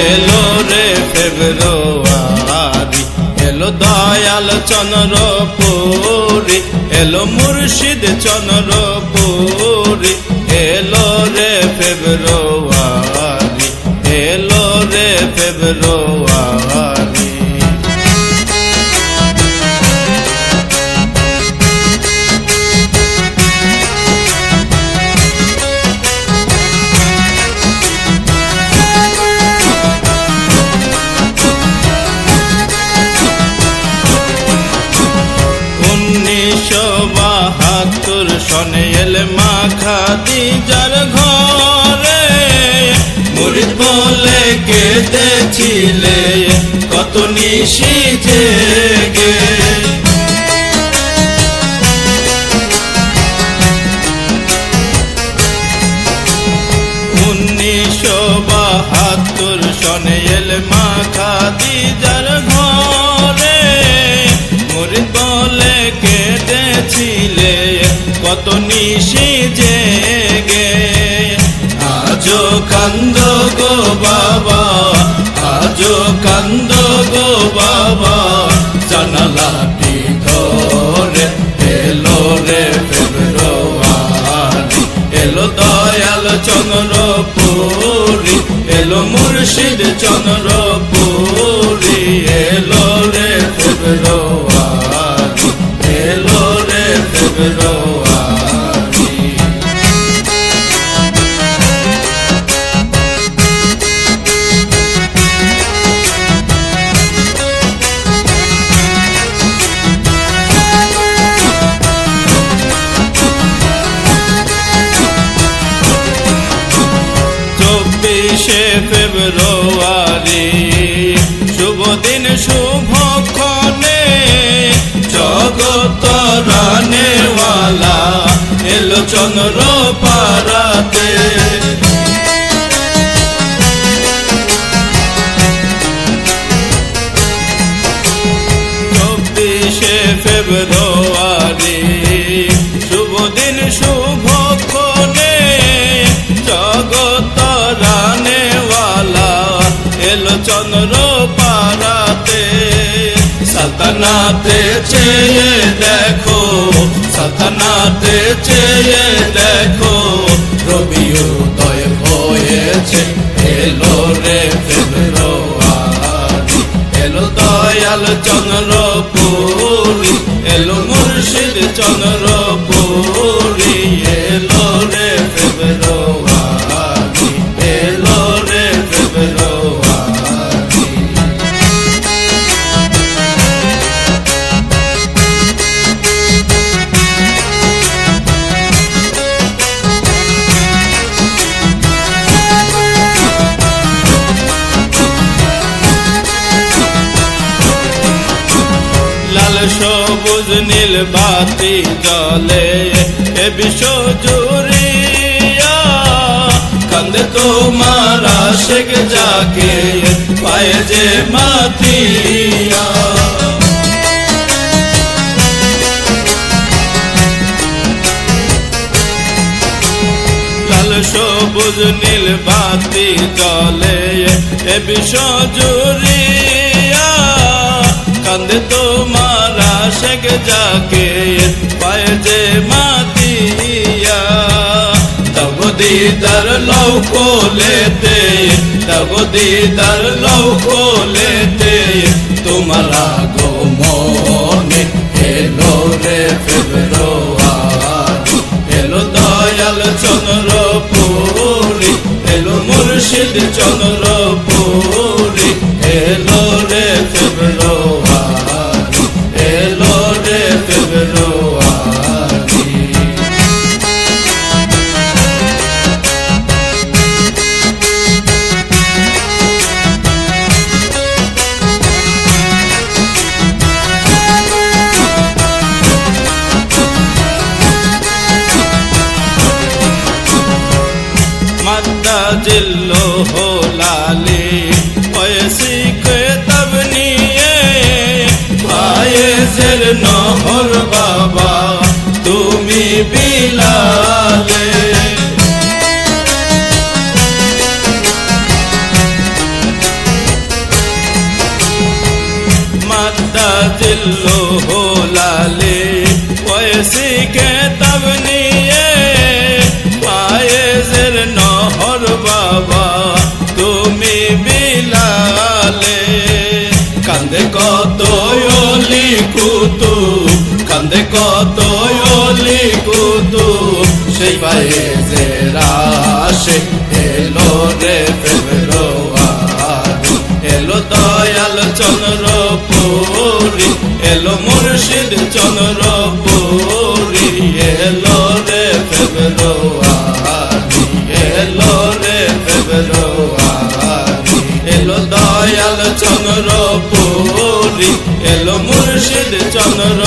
এলো রে ফেব্রুয়ারি, এলো দয়াল চন্দ্র পুরি এলো মুর্শিদ চন্দ্র পুরি এলো রে ফেব্রুয়ারি, এলো রে ফেব্রুয়ারি। সনে এলে মা খাদিজার ঘরে। মুরিদ বলে কেঁদেছিলে কত নিশি জেগে। উনিশশো বাহাত্তর সনে এলে মা কত নিশি জেগে আজো কান্দ গো বাবা আজো কান্দ গো বাবা। ফেব্রুয়ারি। শুভ দিন শুভক্ষণে জগত রানেওয়ালা এলো চন্দ্র পারাতে চব্বিশে ফেব্রুয়ারি। শুভ দিন শুভক্ষণে সালতানাতে চেয়ে দেখো, সাধনাতে চেয়ে দেখো রবি উদয় হয়েছে, এলো রে ফেলো এলো দয়াল চন্দ্রপুরি সবুজ নীল বাতি জলে এ বিশ্ব জুড়িয়া। কান্দে তোমার আশেক যাকে, পায়ে যে মাতিয়া। সবুজ নীল বাতি জলে এ বিশ্ব জুড়িয়া। কান্দে তোমার আশেক যাকে পায়ে যে মাতিয়া, তব দিদার লৌকো লেতে, তব দিদার লৌকো লেতে, তোমারা গো মনে এলো রে ফেব্রুয়ারি। এলো দয়াল চন্দ্রপুরি, এলো মুর্শিদ চন্দ্রপুরি। জিল্লো হোলালে ওয়েসি কে তব নিয়ে? পায়েজের নহর বাবা, তুমি বিলালে। কান্দে কত অলি কুতু কান্দে কত অলি কুতু সেই পায়েজের এলো মুর্শিদ চন্দ্রপুরি, এলো রে ফেব্রুয়ারি, এলো রে ফেব্রুয়ারি। এলো দয়াল চন্দ্রপুরি, এলো মুর্শিদ চন্দ্র